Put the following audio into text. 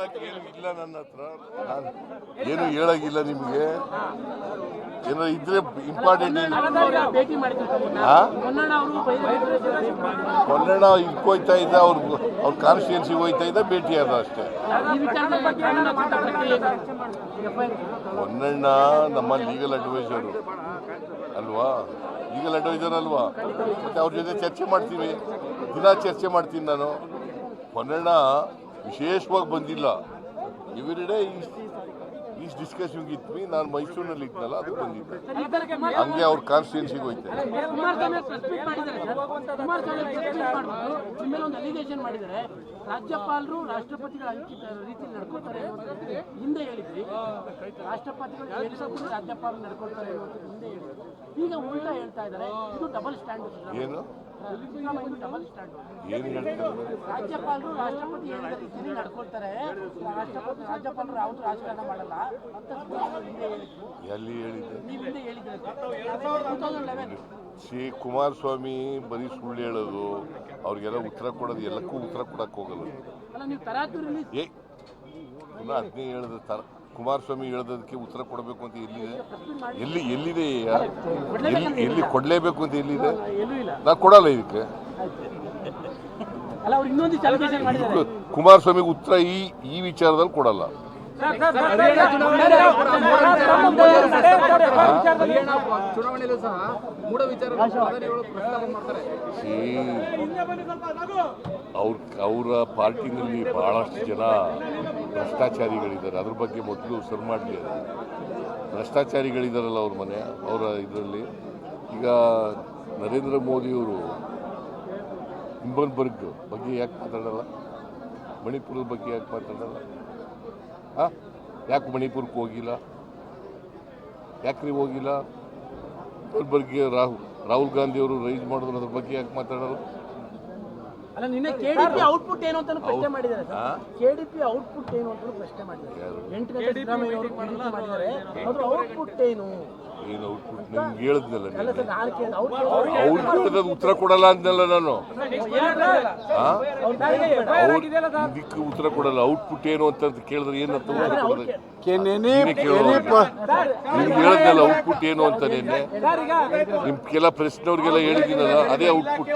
ಹೇಳಕ್ ಏನು ಇಲ್ಲ ನನ್ನ ಹತ್ರ. ಏನು ಹೇಳಾಗಿಲ್ಲ ನಿಮಗೆ. ಏನೋ? ಇದ್ರೆ ಇಂಪಾರ್ಟೆಂಟ್ ಕನ್ನಡ ಹೋಯ್ತಾ ಇದ್ದ, ಅವ್ರ ಅವ್ರ ಕಾನ್ಸ್ಟಿಟ್ಯೂನ್ಸಿಗೆ ಹೋಯ್ತಾ ಇದ್ದ, ಭೇಟಿ ಆದ ಅಷ್ಟೇ. ಹೊನ್ನಣ್ಣ ನಮ್ಮ ಲೀಗಲ್ ಅಡ್ವೈಸರ್ ಅಲ್ವಾ? ಲೀಗಲ್ ಅಡ್ವೈಸರ್ ಅಲ್ವಾ? ಮತ್ತೆ ಅವ್ರ ಜೊತೆ ಚರ್ಚೆ ಮಾಡ್ತೀವಿ. ದಿನ ಚರ್ಚೆ ಮಾಡ್ತೀನಿ ನಾನು. ಹೊನ್ನಣ್ಣ ವಿಶೇಷವಾಗಿ ಬಂದಿಲ್ಲ. ಎವ್ರಿ ಡೇ ಈಸ್ ಡಿಸ್ಕಸಿಂಗ್ ಇತ್ತು. ಮೀ ನಾನು ಮೈಸೂರಿನಲ್ಲಿ ಇದ್ನಲ್ಲ ಅದಕ್ಕೆ ಬಂದಿದ್ದೆ. ಹಂಗೆ ಅವ್ರ ಕಾನ್ಸ್ಟಿಟ್ಯೂನ್ಸಿಗೆ ಹೋಯ್ತೆ. ರಾಜ್ಯಪಾಲರು ರಾಷ್ಟ್ರಪತಿಗಳ ಅಂಕಿತ ರೀತಿಯಲ್ಲಿ ನಡ್ಕೊಳ್ತಾರೆ ಹಿಂದೆ ಹೇಳಿದ್ರಿ. ರಾಷ್ಟ್ರಪತಿಗಳು ರಾಜ್ಯಪಾಲರು ನಡ್ಕೊಳ್ತಾರೆ ಹಿಂದೆ ಹೇಳಿದ್ರು. ಈಗ ಉಲ್ಟಾ ಹೇಳ್ತಾ ಇದ್ದಾರೆ. ಇದು ಡಬಲ್ ಸ್ಟ್ಯಾಂಡರ್ಡ್ ಏನು? ರಾಜ್ಯಪಾಲರು ರಾಷ್ಟ್ರಪತಿ ಹೇಳಿದ ರೀತಿಯಲ್ಲಿ ನಡ್ಕೊಳ್ತಾರೆ. ರಾಷ್ಟ್ರಪತಿ ರಾಜ್ಯಪಾಲರು ಯಾವತ್ತು ರಾಜಕಾರಣ ಮಾಡಲ್ಲ. ಅಂತ ಎಲ್ಲಿ ಹೇಳಿದ್ದೆ? ನೀವು ಹಿಂದೆ ಹೇಳಿದ್ರೆ. ಸಿ ಶ್ರೀ ಕುಮಾರಸ್ವಾಮಿ ಬರೀ ಸುಳ್ಳು ಹೇಳೋದು ಅವ್ರಿಗೆಲ್ಲ ಉತ್ತರ ಕೊಡೋದು ಎಲ್ಲಕ್ಕೂ ಉತ್ತರ ಕೊಡಕ್ಕೆ ಹೋಗಲ್ಲ. ಅಲ್ಲ ನೀವು ತರಾತುರಿಲಿ ಪುನಃ ಅದನ್ನೇ ಹೇಳಿದ ತರ ಕುಮಾರಸ್ವಾಮಿ ಹೇಳಿದಕ್ಕೆ ಉತ್ತರ ಕೊಡಬೇಕು ಅಂತ ಎಲ್ಲಿದೆ? ಎಲ್ಲಿ ಎಲ್ಲಿದೆ? ಎಲ್ಲಿ ಎಲ್ಲಿ ಕೊಡಲೇಬೇಕು ಅಂತ ಎಲ್ಲಿದೆ? ನಾ ಕೊಡಲ್ಲ ಇದಕ್ಕೆ. ಕುಮಾರಸ್ವಾಮಿಗೆ ಉತ್ತರ ಈ ಈ ವಿಚಾರದಲ್ಲಿ ಕೊಡಲ್ಲ. ಚುನಾವಣೆಯಲ್ಲೂ ಸಹ ಮೂಢ ವಿಚಾರ ಅವ್ರ ಅವರ ಪಾರ್ಟಿನಲ್ಲಿ ಬಹಳಷ್ಟು ಜನ ಭ್ರಷ್ಟಾಚಾರಿಗಳಿದ್ದಾರೆ. ಅದ್ರ ಬಗ್ಗೆ ಮೊದಲು ಸರ್ ಮಾಡಲಿ ಭ್ರಷ್ಟಾಚಾರಿಗಳಿದ್ದಾರಲ್ಲ ಅವ್ರ ಮನೆ, ಅವರ ಇದರಲ್ಲಿ. ಈಗ ನರೇಂದ್ರ ಮೋದಿಯವರು ಹಿಂಬನ್ಬರ್ಗ್ ಬಗ್ಗೆ ಯಾಕೆ ಮಾತಾಡಲ್ಲ? ಮಣಿಪುರದ ಬಗ್ಗೆ ಯಾಕೆ ಮಾತಾಡಲ್ಲ? ಹಾಂ ಯಾಕೆ ಮಣಿಪುರಕ್ಕೆ ಹೋಗಿಲ್ಲ? ಯಾಕ್ರಿ ಹೋಗಿಲ್ಲ ಹೋಗಿಲ್ಲ? ಬಗ್ಗೆ ರಾಹುಲ್ ರಾಹುಲ್ ಗಾಂಧಿ ಅವರು ರೈಸ್ ಮಾಡಿದ್ರು ಅದ್ರ ಬಗ್ಗೆ ಯಾಕೆ ಮಾತಾಡೋರು? ಅಲ್ಲ ನಿನ್ನೆ ಕೆಡಿಪಿ ಔಟ್ಪುಟ್ ಏನು ಅಂತ ಪ್ರಶ್ನೆ ಮಾಡಿದ್ದಾರೆ ಕೆಡಿಪಿ ಔಟ್ಪುಟ್ ಏನು ಅಂತ ಪ್ರಶ್ನೆ ಮಾಡಿದ್ದಾರೆ. ಔಟ್ಪುಟ್ ಏನು? ಏನು ಔಟ್ಪುಟ್ ನಿಮ್ಗೆ ಹೇಳಿದ್ನಲ್ಲ ಅಲ್ಲ ಸರ್ ನಾನು ಕೇಳಿದ ಅವ್ರು ಕೇಳಿದ ಉತ್ತರ ಕೊಡಲ್ಲ ಅಂದ್ನಲ್ಲ ನಾನು ಇದಕ್ಕೆ ಉತ್ತರ ಕೊಡಲ್ಲ ಔಟ್ಪುಟ್ ಏನು ಅಂತ ಕೇಳಿದ್ರೆ ಏನಂತ ಉತ್ತರ ಕೊಡೋದು. ನಿಮ್ಗೆ ಹೇಳಿದ್ನಲ್ಲ ಔಟ್ಪುಟ್ ಏನು ಅಂತ ನಿನ್ನೆ ನಿಮ್ ಕೆಲ ಪ್ರಶ್ನೆವ್ರಿಗೆಲ್ಲ ಹೇಳಿದ್ದೀನಲ್ಲ ಅದೇ ಔಟ್ಪುಟ್